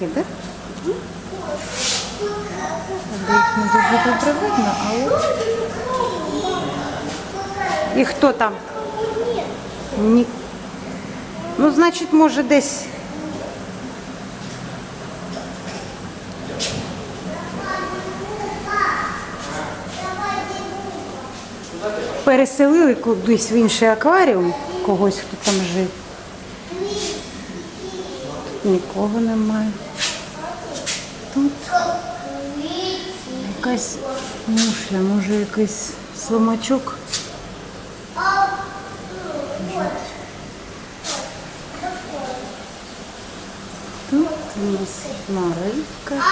Да? Правда, Їх не дуже добре видно, але. І хто там? Ні. Ну, значить, може десь. Переселили кудись в інший акваріум, когось, хто там жив. Нікого немає. Якась мушля, може якийсь сломачок. Тут у нас Марийка.